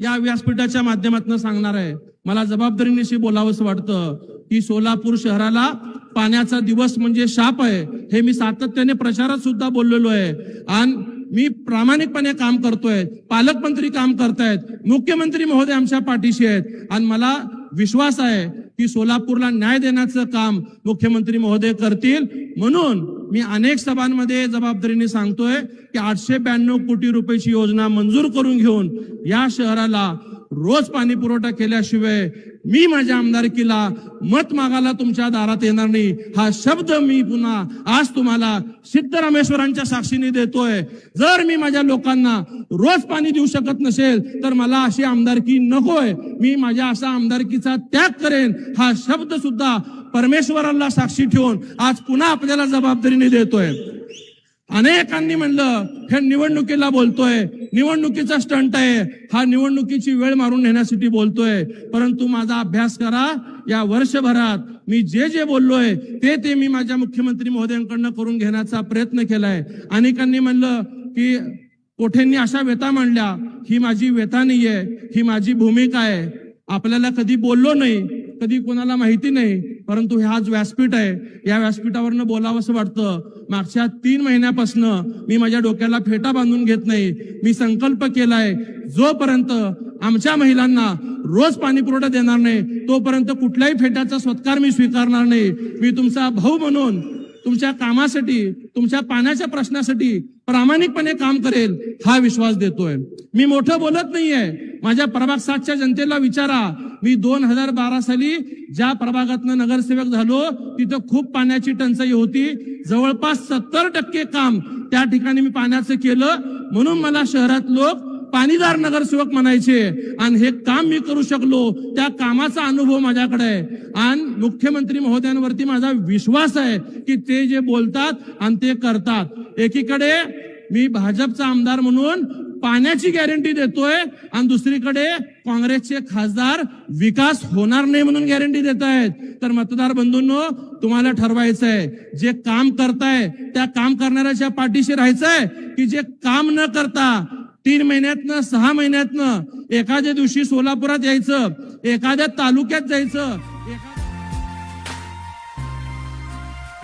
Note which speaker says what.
Speaker 1: या व्यासपीठाच्या माध्यमातून सांगणार आहे. मला जबाबदारीनिशी बोलावंसं वाटतं की सोलापूर शहराला पाण्याचा दिवस म्हणजे शाप आहे. हे मी सातत्याने प्रचारात सुद्धा बोललेलो आहे. आणि मी प्रामाणिकपणे काम करतोय. पालकमंत्री काम करतायत. मुख्यमंत्री महोदय आमच्या पाठीशी आहेत. आणि मला विश्वास आहे की सोलापूरला न्याय देण्याचं काम मुख्यमंत्री महोदय करतील. म्हणून मी अनेक सभांमध्ये जबाबदारीने सांगतोय की आठशे ब्याण्णव कोटी रुपयाची योजना मंजूर करून घेऊन या शहराला रोज पाणी पुरवठा केल्याशिवाय मी माझ्या आमदारकीला मत मागायला तुमच्या दारात येणार नाही. हा शब्द मी पुन्हा आज तुम्हाला सिद्धरामेश्वरांच्या साक्षीने देतोय. जर मी माझ्या लोकांना रोज पाणी देऊ शकत नसेल तर मला अशी आमदारकी नकोय. मी माझ्या असा आमदारकीचा त्याग करेन. हा शब्द सुद्धा परमेश्वराला साक्षी ठेवून आज पुन्हा आपल्याला जबाबदारीने देतोय. अनेकांनी म्हणलं हे निवडणुकीला बोलतोय. निवडणुकीचा स्टंट आहे. हा निवडणुकीची वेळ मारून नेण्यासाठी बोलतोय. परंतु माझा अभ्यास करा. या वर्षभरात मी जे जे बोललोय ते ते मी माझ्या मुख्यमंत्री महोदयांकडनं करून घेण्याचा प्रयत्न केलाय. अनेकांनी म्हणलं की कोठेंनी अशा व्यथा मांडल्या? ही माझी व्यथा नाहीये. ही माझी भूमिका आहे. आपल्याला कधी बोललो नाही कधी कोणाला माहिती नाही. परंतु हे आज व्यासपीठ आहे. या व्यासपीठावरनं बोलावंसं वाटतं. मागच्या तीन महिन्यापासून मी माझ्या डोक्याला फेटा बांधून घेत नाही. मी संकल्प केलाय जोपर्यंत आमच्या महिलांना रोज पाणी पुरवठा देणार नाही तोपर्यंत कुठल्याही फेट्याचा सत्कार मी स्वीकारणार नाही. मी तुमचा भाऊ म्हणून तुमच्या कामासाठी तुमच्या पाण्याच्या प्रश्नासाठी प्रामाणिकपणे काम करेल हा विश्वास देतोय. मी मोठं बोलत नाहीये. माझ्या प्रभाग सातच्या जनतेला विचारा. मी दोन हजार बारा साली ज्या प्रभागातनं नगरसेवक झालो तिथं खूप पाण्याची टंचाई होती. जवळपास सत्तर टक्के काम त्या ठिकाणी मी पाण्याचं केलं. म्हणून मला शहरात लोक पाणीदार नगरसेवक म्हणायचे आणि हे काम मी करू शकलो. त्या कामाचा अनुभव माझ्याकडे आहे. आणि मुख्यमंत्री महोदयांवरती माझा विश्वास आहे की ते जे बोलतात आणि ते करतात. एकीकडे मी भाजपचा आमदार म्हणून पाण्याची गॅरंटी देतोय आणि दुसरीकडे काँग्रेसचे खासदार विकास होणार नाही म्हणून गॅरंटी देत आहेत तर मतदार बंधूंनो तुम्हाला ठरवायचं आहे जे काम करताय त्या काम करणाऱ्याच्या पाठीशी राहायचंय की जे काम न करता तीन महिन्यातनं सहा महिन्यातनं एखाद्या दिवशी सोलापुरात यायचं एखाद्या तालुक्यात जायचं